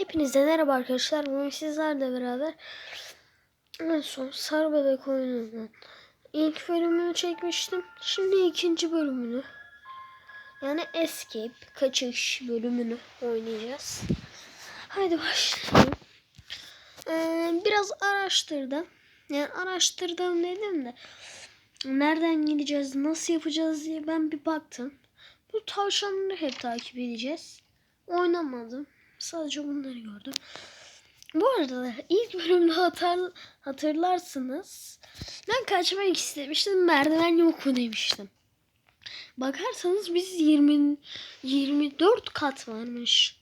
Hepinize merhaba arkadaşlar. Bugün sizlerle beraber en son Sarı Bebek oyununun ilk bölümünü çekmiştim. Şimdi ikinci bölümünü yani Escape kaçış bölümünü oynayacağız. Haydi başlayalım. Ee, biraz araştırdım. Yani araştırdım dedim de nereden gideceğiz, nasıl yapacağız diye ben bir baktım. Bu tavşanları hep takip edeceğiz. Oynamadım. Sadece bunları gördüm. Bu arada ilk bölümde hatır, hatırlarsınız. Ben kaçmak istemiştim. Merdiven yok mu demiştim. Bakarsanız biz 20 24 kat varmış.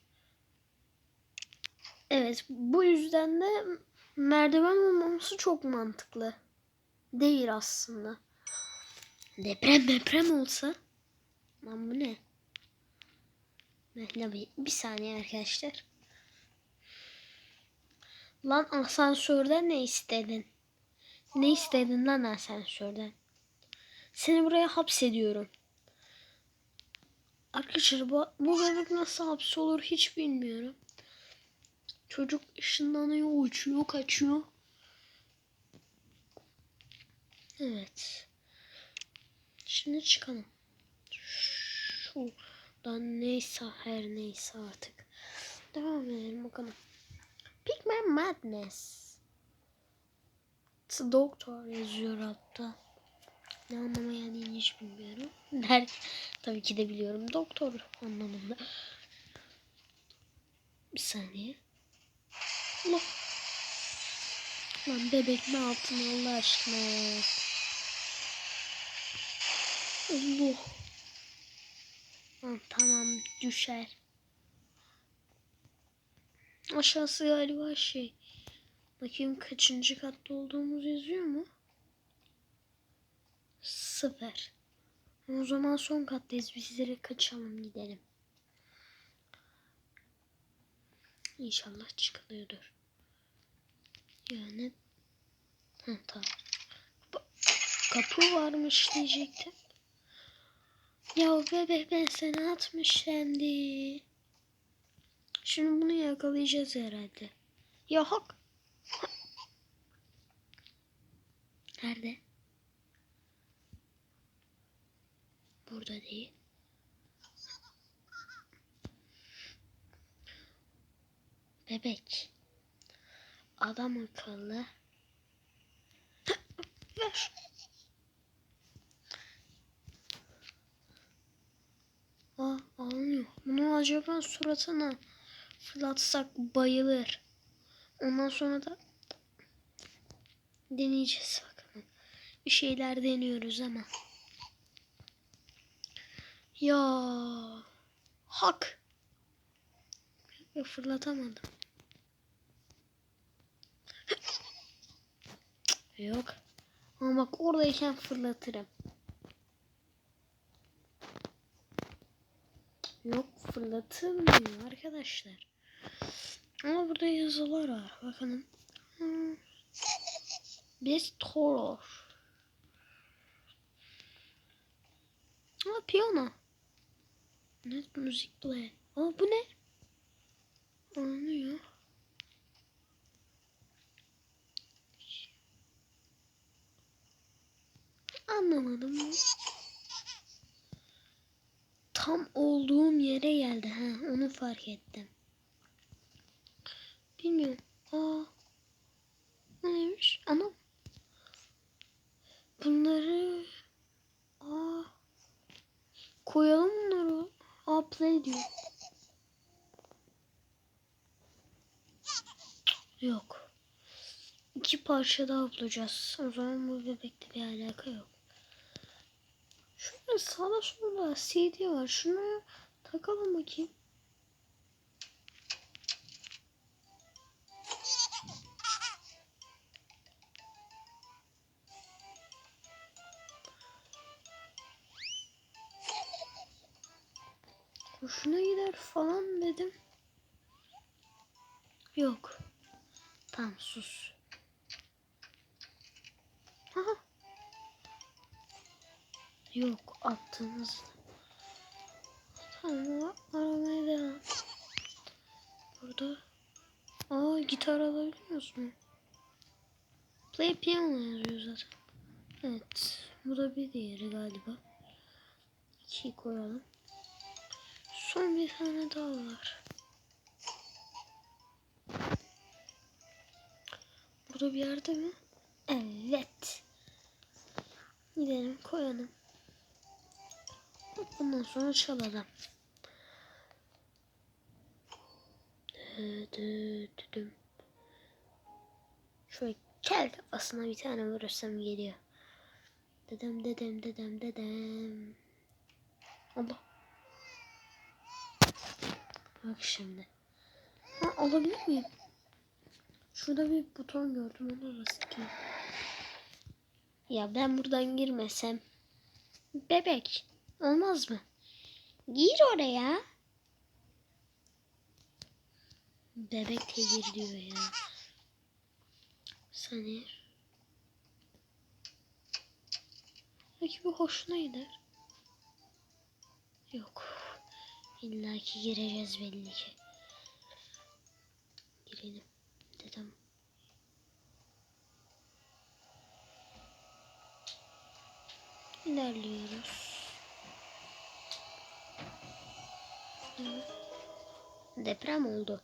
Evet, bu yüzden de merdiven olmaması çok mantıklı. Değil aslında. Deprem deprem olsa. Lan bu ne? Bir, bir saniye arkadaşlar. Lan asansörden ne istedin? Ne istedin lan asansörden? Seni buraya hapsediyorum. Arkadaşlar bu, bu bebek nasıl hapsolur hiç bilmiyorum. Çocuk ışınlanıyor, uçuyor, kaçıyor. Evet. Şimdi çıkalım. Şu Dan neyse her neyse artık. Devam edelim bakalım. Pigman Madness. The Doctor yazıyor hatta. Ne anlama geldiğini hiç bilmiyorum. Der, tabii ki de biliyorum. Doktor anlamında. Bir saniye. Allah. Lan bebek ne yaptın Allah aşkına. Allah. Tamam düşer. Aşağısı galiba şey. Bakayım kaçıncı katta olduğumuz yazıyor mu? Sıfır. O zaman son kattayız. Biz direkt kaçalım gidelim. İnşallah çıkılıyordur. Yani ha, tamam. Kapı varmış diyecektim. Ya bebek ben seni atmış şimdi. Şimdi bunu yakalayacağız herhalde. Hak. Nerede? Burada değil. Bebek. Adam akıllı. Ver. Aa ağlıyor. Bunu acaba suratına fırlatsak bayılır. Ondan sonra da deneyeceğiz bakalım. Bir şeyler deniyoruz ama. Ya hak. Ya fırlatamadım. Yok. Ama bak oradayken fırlatırım. Yok fırlatılmıyor arkadaşlar. Ama burada yazılar var. Bakalım. Hmm. Best horror. Aa piyano. Net müzik play. Aa bu ne? Anlıyor. Anlamadım. Tam olduğum yere geldi. Ha, onu fark ettim. Bilmiyorum. Aa. Neymiş? Anam. Bunları aa koyalım bunları. Aa play diyor. Yok. İki parça daha bulacağız. O zaman bu bebekte bir alaka yok. Şurada sağda solda CD var. Şunu takalım bakayım. Hoşuna gider falan dedim. Yok. Tamam sus. Yok attığınız. Tamam aramaya devam. Burada gitar alabiliyoruz mu? Play piano yazıyor zaten. Evet. Bu da bir diğeri galiba. İkiyi koyalım. Son bir tane daha var. Burada bir yerde mi? Evet. Gidelim koyalım. Bundan sonra çalalım. Düdüdüm. Şöyle kel kafasına bir tane vurursam geliyor. Dedem dedem dedem dedem. Allah. Bak şimdi. Ha, alabilir miyim? Şurada bir buton gördüm ona basayım. Ya ben buradan girmesem. Bebek. Olmaz mı? Gir oraya. Bebek de gir diyor ya. Saniye. Belki bu hoşuna gider. Yok. İlla ki gireceğiz belli ki. Girelim. Dedem. İlerliyoruz. Deprem oldu.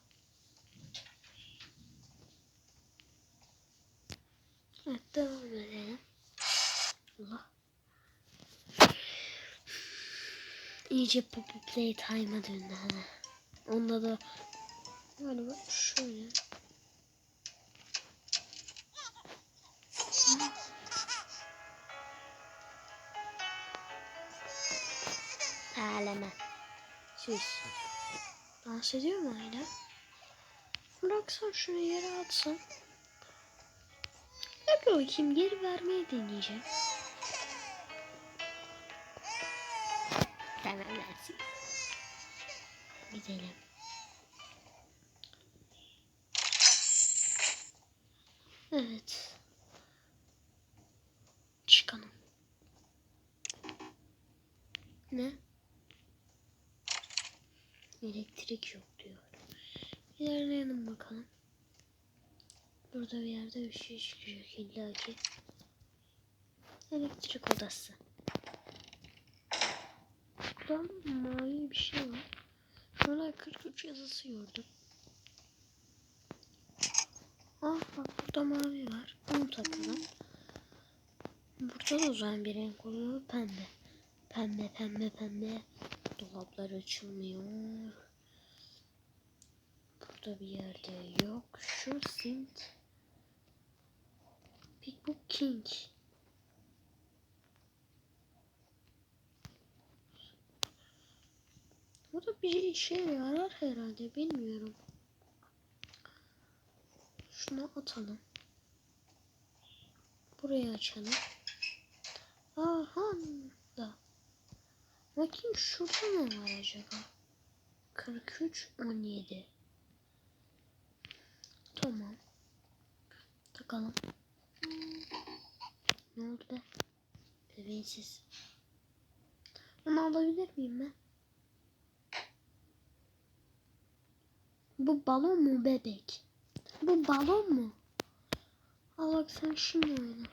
Evet devam edelim. Allah. İyice Poppy Playtime'a döndü ha. Onda da galiba şöyle. Ağlama. Sus. Dans ediyor mu hala? Bıraksan şunu yere atsan. Dur bakayım geri vermeyi deneyeceğim. Tamam versin. Gidelim. Evet. Çıkalım. Ne? Elektrik yok diyor. İlerleyelim bakalım. Burada bir yerde bir şey çıkacak illa ki. Elektrik odası. Burada mavi bir şey var. Şöyle 43 yazısı gördüm. Ah bak burada mavi var. Onu takalım. Burada da o zaman bir renk oluyor. Pembe. Pembe pembe pembe. Dolaplar açılmıyor. Burada bir yerde yok. Şu sint. Big Book King. Burada bir işe yarar herhalde bilmiyorum. Şunu atalım. Burayı açalım. Aha da. Bakayım şurada ne var acaba? 43 17. Tamam. Takalım. Ne oldu be? Bebeğinsiz. Onu alabilir miyim ben? Bu balon mu bebek? Bu balon mu? Al bak sen şimdi oyna.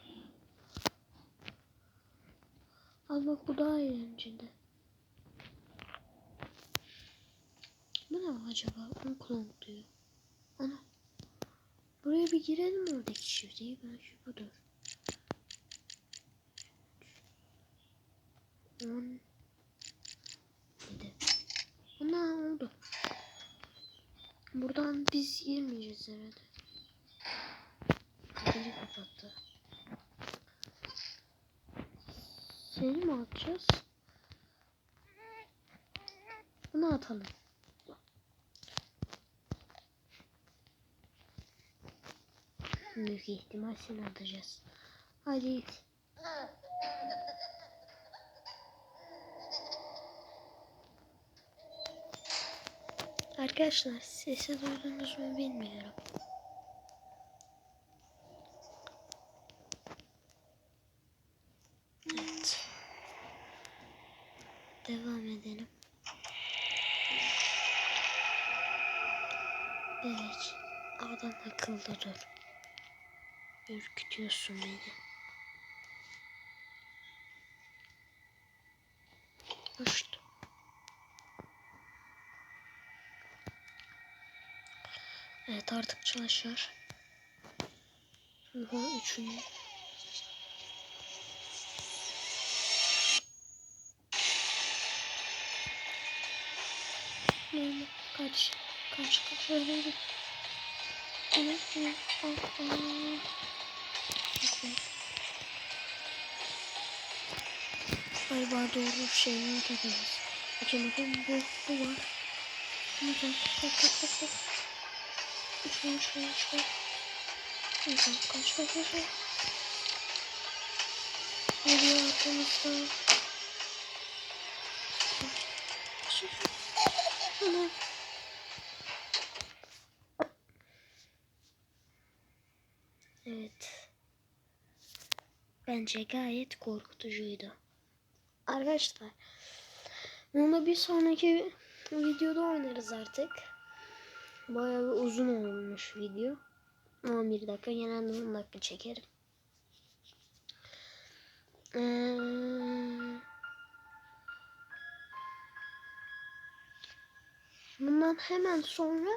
Al bak bu daha eğlenceli. Bu ne acaba? Unklong diyor. Ana. Buraya bir girelim oradaki çiftliği. Belki budur. 10 7 Ana oldu. Buradan biz girmeyeceğiz herhalde. Kapıyı kapattı. Seni mi atacağız? Bunu atalım. Büyük ihtimal seni atacağız. Hadi git. Arkadaşlar sesi duydunuz mu bilmiyorum. Evet. Devam edelim. Bebek. Adam akıllı dur. Ürkütüyorsun beni. Uçtu. Evet artık çalışıyor. Bu üçüncü. Neyse kaç kaç kaç öyle Galiba doğru şeyini takacağız. Bakın bakın bu, bu var. Güzel. Bak bak bak bak. Şöyle şöyle şöyle. Güzel. Kaç kaç kaç. kaç. Geliyor arkamızdan. Kaç, kaç. Ana. Evet. Bence gayet korkutucuydu. Arkadaşlar. Bunu bir sonraki videoda oynarız artık. Bayağı bir uzun olmuş video. 11 dakika genelde 10 dakika çekerim. Ee, bundan hemen sonra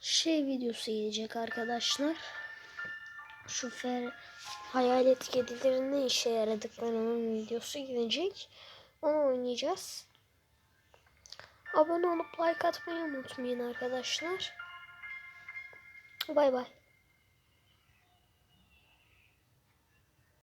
şey videosu gelecek arkadaşlar. Şu fer hayalet kedilerin ne işe yaradıklarının videosu gelecek. Onu oynayacağız. Abone olup like atmayı unutmayın arkadaşlar. Bay bay.